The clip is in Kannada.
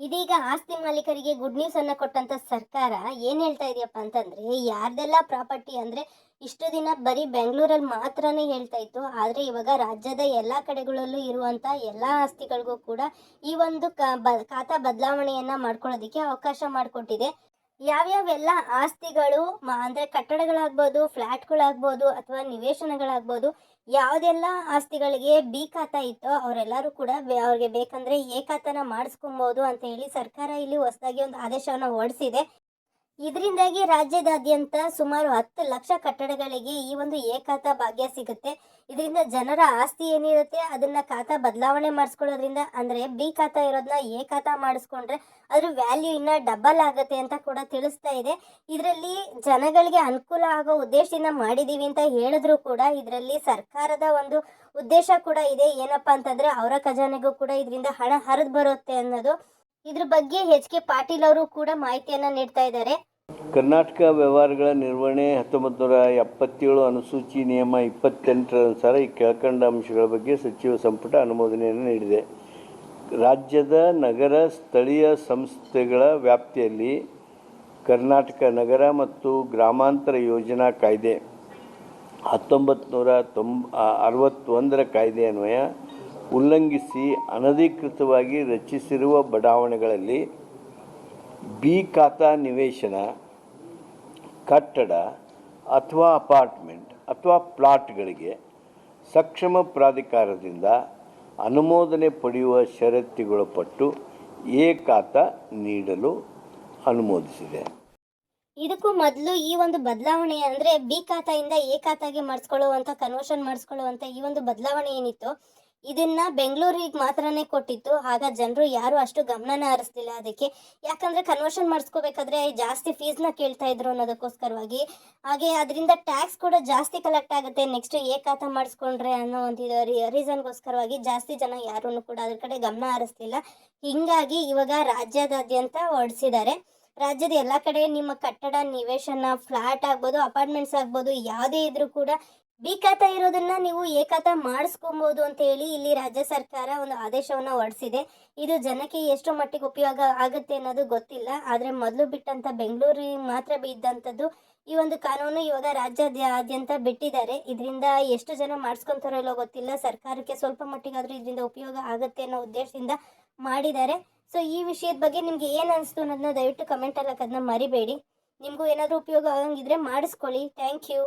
ಇದೀಗ ಆಸ್ತಿ ಮಾಲೀಕರಿಗೆ ಗುಡ್ ನ್ಯೂಸ್ ಅನ್ನ ಕೊಟ್ಟಂತ ಸರ್ಕಾರ ಏನ್ ಹೇಳ್ತಾ ಇದೆಯಪ್ಪ ಅಂತಂದ್ರೆ, ಯಾರ್ದೆಲ್ಲ ಪ್ರಾಪರ್ಟಿ ಅಂದ್ರೆ ಇಷ್ಟು ದಿನ ಬರೀ ಬೆಂಗಳೂರಲ್ಲಿ ಮಾತ್ರನೇ ಹೇಳ್ತಾ ಇತ್ತು, ಆದ್ರೆ ಇವಾಗ ರಾಜ್ಯದ ಎಲ್ಲಾ ಕಡೆಗಳಲ್ಲೂ ಇರುವಂತ ಎಲ್ಲಾ ಆಸ್ತಿಗಳಿಗೂ ಕೂಡ ಈ ಒಂದು ಖಾತಾ ಬದಲಾವಣೆಯನ್ನ ಮಾಡ್ಕೊಳ್ಳೋದಕ್ಕೆ ಅವಕಾಶ ಮಾಡಿಕೊಟ್ಟಿದೆ. ಯಾವ್ಯಾವೆಲ್ಲ ಆಸ್ತಿಗಳು ಅಂದ್ರೆ ಕಟ್ಟಡಗಳಾಗ್ಬೋದು ಫ್ಲ್ಯಾಟ್ಗಳಾಗ್ಬೋದು ಅಥವಾ ನಿವೇಶನಗಳಾಗ್ಬೋದು, ಯಾವುದೆಲ್ಲ ಆಸ್ತಿಗಳಿಗೆ ಬಿ ಇತ್ತೋ ಅವರೆಲ್ಲರೂ ಕೂಡ ಅವ್ರಿಗೆ ಬೇಕಂದ್ರೆ ಎ ಖಾತಾನ ಮಾಡಿಸ್ಕೊಬೋದು ಅಂತ ಹೇಳಿ ಸರ್ಕಾರ ಇಲ್ಲಿ ಹೊಸದಾಗಿ ಒಂದು ಆದೇಶವನ್ನು ಹೊರಡಿಸಿದೆ. ಇದರಿಂದಾಗಿ ರಾಜ್ಯದಾದ್ಯಂತ ಸುಮಾರು ಹತ್ತು ಲಕ್ಷ ಕಟ್ಟಡಗಳಿಗೆ ಈ ಒಂದು ಏಕಾತ ಭಾಗ್ಯ ಸಿಗುತ್ತೆ. ಇದರಿಂದ ಜನರ ಆಸ್ತಿ ಏನಿರುತ್ತೆ, ಅದನ್ನ ಖಾತಾ ಬದಲಾವಣೆ ಮಾಡಿಸ್ಕೊಳ್ಳೋದ್ರಿಂದ, ಅಂದ್ರೆ ಬಿ ಖಾತಾ ಇರೋದನ್ನ ಎ ಖಾತಾ ಮಾಡಿಸ್ಕೊಂಡ್ರೆ ಅದ್ರ ವ್ಯಾಲ್ಯೂ ಇನ್ನ ಡಬಲ್ ಆಗುತ್ತೆ ಅಂತ ಕೂಡ ತಿಳಿಸ್ತಾ ಇದೆ. ಇದರಲ್ಲಿ ಜನಗಳಿಗೆ ಅನುಕೂಲ ಆಗೋ ಉದ್ದೇಶದಿಂದ ಮಾಡಿದೀವಿ ಅಂತ ಹೇಳಿದ್ರು ಕೂಡ ಇದರಲ್ಲಿ ಸರ್ಕಾರದ ಒಂದು ಉದ್ದೇಶ ಕೂಡ ಇದೆ. ಏನಪ್ಪಾ ಅಂತಂದ್ರೆ ಅವರ ಖಜಾನೆಗೂ ಕೂಡ ಇದರಿಂದ ಹಣ ಹರಿದು ಬರುತ್ತೆ ಅನ್ನೋದು ಇದ್ರ ಬಗ್ಗೆ ಎಚ್ ಕೆ ಪಾಟೀಲ್ ಅವರು ಕೂಡ ಮಾಹಿತಿಯನ್ನ ನೀಡ್ತಾ ಇದ್ದಾರೆ. ಕರ್ನಾಟಕ ವ್ಯವಹಾರಗಳ ನಿರ್ವಹಣೆ ಹತ್ತೊಂಬತ್ತು ನೂರ ಎಪ್ಪತ್ತೇಳು ಅನುಸೂಚಿ ನಿಯಮ ಇಪ್ಪತ್ತೆಂಟರ ಅನುಸಾರ ಈ ಕೆಳಕಂಡ ಅಂಶಗಳ ಬಗ್ಗೆ ಸಚಿವ ಸಂಪುಟ ಅನುಮೋದನೆಯನ್ನು ನೀಡಿದೆ. ರಾಜ್ಯದ ನಗರ ಸ್ಥಳೀಯ ಸಂಸ್ಥೆಗಳ ವ್ಯಾಪ್ತಿಯಲ್ಲಿ ಕರ್ನಾಟಕ ನಗರ ಮತ್ತು ಗ್ರಾಮಾಂತರ ಯೋಜನಾ ಕಾಯ್ದೆ ಹತ್ತೊಂಬತ್ತು ನೂರ ತೊಂಬ ಅರವತ್ತೊಂದರ ಕಾಯ್ದೆ ಅನ್ವಯ ಉಲ್ಲಂಘಿಸಿ ಅನಧಿಕೃತವಾಗಿ ರಚಿಸಿರುವ ಬಡಾವಣೆಗಳಲ್ಲಿ ಬಿ ಖಾತಾ ನಿವೇಶನ, ಕಟ್ಟಡ ಅಥವಾ ಅಪಾರ್ಟ್ಮೆಂಟ್ ಅಥವಾ ಪ್ಲಾಟ್ಗಳಿಗೆ ಸಕ್ಷಮ ಪ್ರಾಧಿಕಾರದಿಂದ ಅನುಮೋದನೆ ಪಡೆಯುವ ಷರತ್ತುಗೊಳಪಟ್ಟು ಎ ಖಾತಾ ನೀಡಲು ಅನುಮೋದಿಸಿದೆ. ಇದಕ್ಕೂ ಮೊದಲು ಈ ಒಂದು ಬದಲಾವಣೆ ಅಂದರೆ ಬಿ ಖಾತಾಯಿಂದ ಎ ಖಾತಾಗೆ ಮಾಡಿಸ್ಕೊಳ್ಳುವಂಥ ಕನ್ವರ್ಷನ್ ಮಾಡಿಸ್ಕೊಳ್ಳುವಂಥ ಈ ಒಂದು ಬದಲಾವಣೆ ಏನಿತ್ತು? ಇದನ್ನ ಬೆಂಗಳೂರಿಗೆ ಮಾತ್ರನೇ ಕೊಟ್ಟಿತ್ತು. ಆಗ ಜನರು ಯಾರು ಅಷ್ಟು ಗಮನನ ಹರಿಸ್ತಿಲ್ಲ ಅದಕ್ಕೆ. ಯಾಕಂದ್ರೆ ಕನ್ವರ್ಷನ್ ಮಾಡಿಸ್ಕೋಬೇಕಾದ್ರೆ ಜಾಸ್ತಿ ಫೀಸ್ನ ಕೇಳ್ತಾ ಇದ್ರು ಅನ್ನೋದಕ್ಕೋಸ್ಕರವಾಗಿ. ಹಾಗೆ ಅದರಿಂದ ಟ್ಯಾಕ್ಸ್ ಕೂಡ ಜಾಸ್ತಿ ಕಲೆಕ್ಟ್ ಆಗುತ್ತೆ. ನೆಕ್ಸ್ಟ್ ಏಕಾತ ಮಾಡಿಸ್ಕೊಂಡ್ರೆ ಅನ್ನೋ ಒಂದು ರೀಸನ್ಗೋಸ್ಕರವಾಗಿ ಜಾಸ್ತಿ ಜನ ಯಾರೂ ಕೂಡ ಅದ್ರ ಕಡೆ ಗಮನ ಹರಿಸ್ತಿಲ್ಲ ಹಿಂಗಾಗಿ ಇವಾಗ ರಾಜ್ಯಾದ್ಯಂತ ಹೊರಡಿಸಿದ್ದಾರೆ. ರಾಜ್ಯದ ಎಲ್ಲ ಕಡೆ ನಿಮ್ಮ ಕಟ್ಟಡ, ನಿವೇಶನ ಫ್ಲಾಟ್ ಆಗ್ಬೋದು ಅಪಾರ್ಟ್ಮೆಂಟ್ಸ್ ಆಗ್ಬೋದು, ಯಾವುದೇ ಇದ್ರೂ ಕೂಡ ಬಿ ಖಾತ ಇರೋದನ್ನ ನೀವು ಏಕಾತ ಮಾಡಿಸ್ಕೊಬೋದು ಅಂತ ಹೇಳಿ ಇಲ್ಲಿ ರಾಜ್ಯ ಸರ್ಕಾರ ಒಂದು ಆದೇಶವನ್ನ ಹೊರಡಿಸಿದೆ. ಇದು ಜನಕ್ಕೆ ಎಷ್ಟು ಮಟ್ಟಿಗೆ ಉಪಯೋಗ ಆಗುತ್ತೆ ಅನ್ನೋದು ಗೊತ್ತಿಲ್ಲ. ಆದ್ರೆ ಮೊದಲು ಬಿಟ್ಟಂತ ಬೆಂಗಳೂರಿಗೆ ಮಾತ್ರ ಬಿದ್ದಂಥದ್ದು ಈ ಒಂದು ಕಾನೂನು ಇವಾಗ ರಾಜ್ಯಾದ್ಯಂತ ಬಿಟ್ಟಿದ್ದಾರೆ. ಇದರಿಂದ ಎಷ್ಟು ಜನ ಮಾಡಿಸ್ಕೊಂತಾರೋ ಇಲ್ಲೋ ಗೊತ್ತಿಲ್ಲ. ಸರ್ಕಾರಕ್ಕೆ ಸ್ವಲ್ಪ ಮಟ್ಟಿಗಾದ್ರೂ ಇದರಿಂದ ಉಪಯೋಗ ಆಗುತ್ತೆ ಅನ್ನೋ ಉದ್ದೇಶದಿಂದ ಮಾಡಿದ್ದಾರೆ. ಸೊ ಈ ವಿಷಯದ ಬಗ್ಗೆ ನಿಮ್ಗೆ ಏನು ಅನಿಸ್ತು ಅನ್ನೋದನ್ನ ದಯವಿಟ್ಟು ಕಮೆಂಟ್ ಅಲ್ಲಿ ಹಾಕೋದನ್ನ ಮರಿಬೇಡಿ. ನಿಮಗೂ ಏನಾದರೂ ಉಪಯೋಗ ಆಗಂಗಿದ್ರೆ ಮಾಡಿಸ್ಕೊಳ್ಳಿ. Thank you